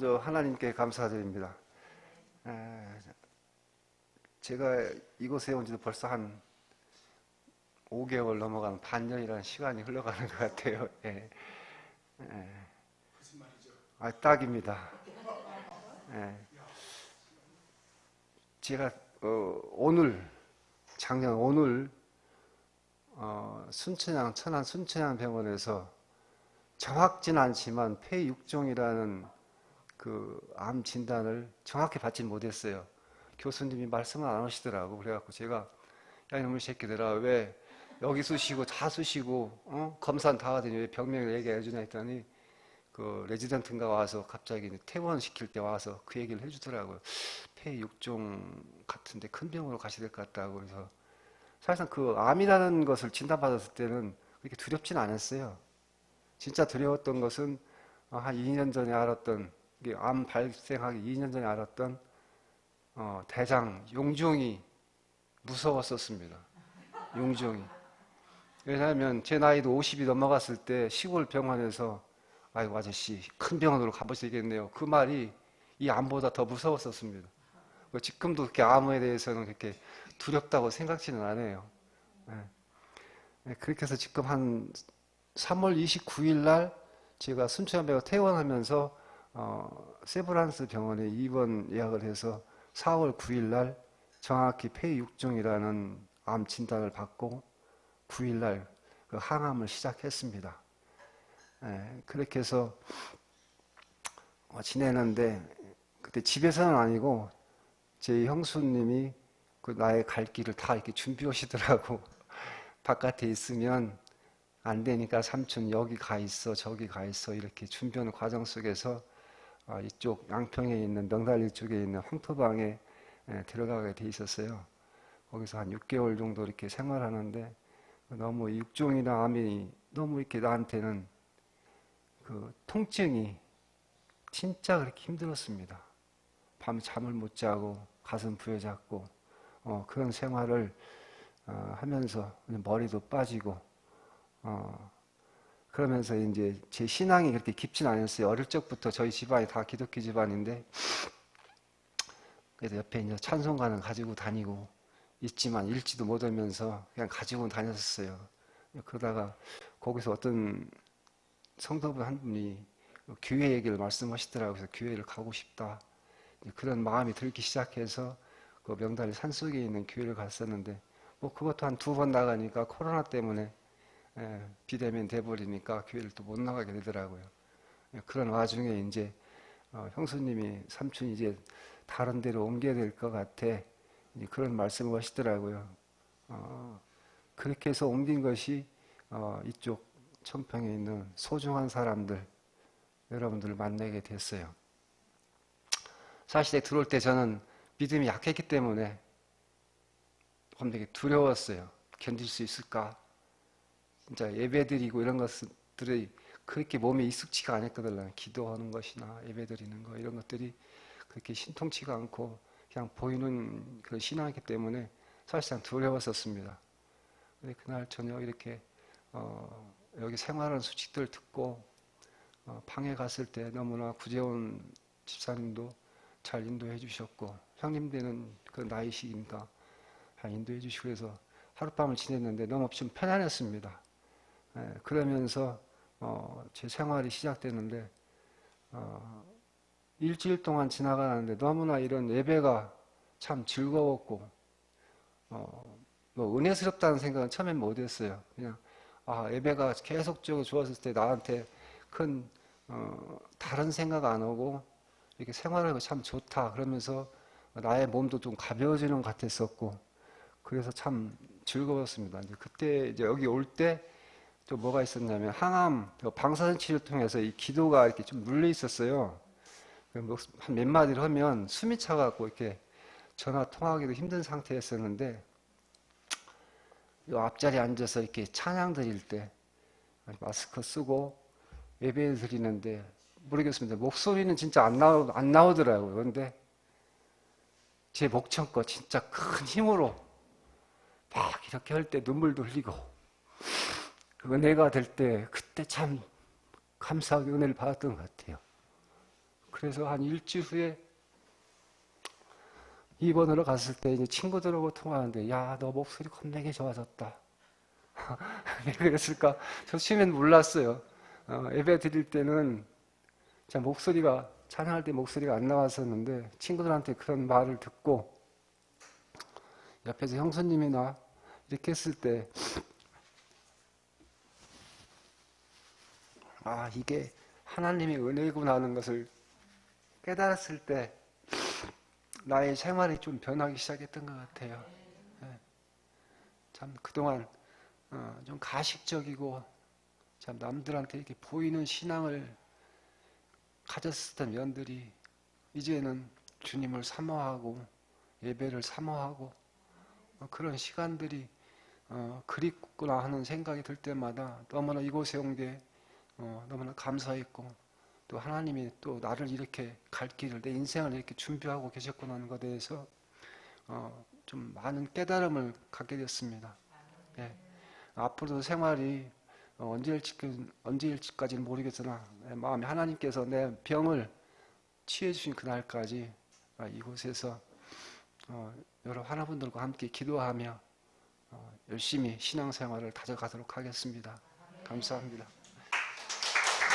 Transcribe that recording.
먼저 하나님께 감사드립니다. 에, 제가 이곳에 온 지도 벌써 한 5개월 넘어가는 반년이라는 시간이 흘러가는 것 같아요. 예. 예. 아, 딱입니다. 예. 제가 어, 오늘 작년 오늘 어, 순천향 천안 순천향 병원에서 정확진 않지만 폐육종이라는 그 암 진단을 정확히 받지 못했어요. 교수님이 말씀을 안 하시더라고. 그래갖고 제가 야 이놈의 새끼들아 왜 여기 쑤시고 다 쑤시고 어? 검사는 다 하더니 왜 병명을 얘기해 주냐 했더니 그 레지던트인가 와서 갑자기 퇴원시킬 때 와서 그 얘기를 해주더라고요. 폐육종 같은데 큰 병으로 가셔야 될 것 같다고 그래서 사실상 그 암이라는 것을 진단받았을 때는 그렇게 두렵진 않았어요. 진짜 두려웠던 것은 한 2년 전에 알았던 암 발생하기 2년 전에 알았던 어, 대장 용종이 무서웠었습니다. 용종이. 왜냐하면 제 나이도 50이 넘어갔을 때 시골 병원에서 아이고 아저씨 큰 병원으로 가보시겠네요. 그 말이 이 암보다 더 무서웠었습니다. 뭐 지금도 그렇게 암에 대해서는 그렇게 두렵다고 생각지는 않아요. 네. 그렇게 해서 지금 한 3월 29일 날 제가 순천병원 퇴원하면서 어, 세브란스 병원에 입원 예약을 해서 4월 9일 날 정확히 폐육종이라는 암 진단을 받고 9일 날그 항암을 시작했습니다. 예, 그렇게 해서 어, 지내는데 그때 집에서는 아니고 제 형수님이 그 나의 갈 길을 다 이렇게 준비해 오시더라고. 바깥에 있으면 안 되니까 삼촌 여기 가 있어 저기 가 있어 이렇게 준비하는 과정 속에서 아, 이쪽 양평에 있는 명달리 쪽에 있는 황토방에 예, 들어가게 돼 있었어요. 거기서 한 6개월 정도 이렇게 생활하는데 너무 육종이나 암이 너무 이렇게 나한테는 그 통증이 진짜 그렇게 힘들었습니다. 밤 잠을 못 자고 가슴 부여잡고 어, 그런 생활을 어, 하면서 머리도 빠지고 어, 그러면서 이제 제 신앙이 그렇게 깊진 않았어요. 어릴 적부터 저희 집안이 다 기독교 집안인데 그래서 옆에 이제 찬송가는 가지고 다니고 있지만 읽지도 못하면서 그냥 가지고 다녔었어요. 그러다가 거기서 어떤 성도분 한 분이 교회 얘기를 말씀하시더라고요. 그래서 교회를 가고 싶다. 그런 마음이 들기 시작해서 그 명달 산속에 있는 교회를 갔었는데 뭐 그것도 한 두 번 나가니까 코로나 때문에 예, 비대면 돼버리니까 교회를 또 못 나가게 되더라고요. 예, 그런 와중에 이제 어, 형수님이 삼촌 이제 다른 데로 옮겨야 될 것 같아. 그런 말씀을 하시더라고요. 어, 그렇게 해서 옮긴 것이 어, 이쪽 청평에 있는 소중한 사람들, 여러분들을 만나게 됐어요. 사실 들어올 때 저는 믿음이 약했기 때문에 되게 두려웠어요. 견딜 수 있을까? 진짜 예배드리고 이런 것들이 그렇게 몸에 익숙치가 않았거든요. 기도하는 것이나 예배드리는 거 이런 것들이 그렇게 신통치가 않고 그냥 보이는 그런 신앙이기 때문에 사실상 두려웠었습니다. 근데 그날 저녁 이렇게 어 여기 생활하는 수칙들 듣고 어 방에 갔을 때 너무나 구재원 집사님도 잘 인도해 주셨고 형님들은 그 나이시니까 잘 인도해 주시고 그래서 하룻밤을 지냈는데 너무 좀 편안했습니다. 예, 그러면서 어, 제 생활이 시작되는데 어, 일주일 동안 지나가는데 너무나 이런 예배가 참 즐거웠고 어, 뭐 은혜스럽다는 생각은 처음엔 못했어요. 그냥 아 예배가 계속적으로 좋았을 때 나한테 큰 어, 다른 생각 안 오고 이렇게 생활하고 참 좋다 그러면서 나의 몸도 좀 가벼워지는 것 같았었고 그래서 참 즐거웠습니다. 이제 그때 이제 여기 올 때 또 뭐가 있었냐면 항암 방사선 치료를 통해서 이 기도가 이렇게 좀 눌려 있었어요. 뭐 한몇 마디를 하면 숨이 차갖고 이렇게 전화 통화하기도 힘든 상태였었는데 이 앞자리에 앉아서 이렇게 찬양 드릴 때 마스크 쓰고 예배 드리는데 모르겠습니다. 목소리는 진짜 안, 나오, 안 나오더라고요. 그런데 제 목청껏 진짜 큰 힘으로 막 이렇게 할 때 눈물도 흘리고 은혜가 될 때 그때 참 감사하게 은혜를 받았던 것 같아요. 그래서 한 일주일 후에 입원으로 갔을 때 이제 친구들하고 통화하는데 야 너 목소리 겁나게 좋아졌다. 왜 그랬을까? 저 처음엔 몰랐어요. 어, 예배 드릴 때는 제 목소리가 찬양할 때 목소리가 안 나왔었는데 친구들한테 그런 말을 듣고 옆에서 형수님이나 이렇게 했을 때 아, 이게 하나님의 은혜구나 하는 것을 깨달았을 때 나의 생활이 좀 변하기 시작했던 것 같아요. 예. 참 그동안 어, 좀 가식적이고 참 남들한테 이렇게 보이는 신앙을 가졌었던 면들이 이제는 주님을 사모하고 예배를 사모하고 어, 그런 시간들이 어, 그립구나 하는 생각이 들 때마다 너무나 이곳에 온 게 어, 너무나 감사했고 또 하나님이 또 나를 이렇게 갈 길을 내 인생을 이렇게 준비하고 계셨구나 하는 것에 대해서 어, 좀 많은 깨달음을 갖게 됐습니다. 예. 앞으로도 생활이 어, 언제일지 언제일지까지는 모르겠으나 내 마음에 하나님께서 내 병을 치유해 주신 그날까지 아, 이곳에서 어, 여러 하나분들과 함께 기도하며 어, 열심히 신앙생활을 다져가도록 하겠습니다. 감사합니다.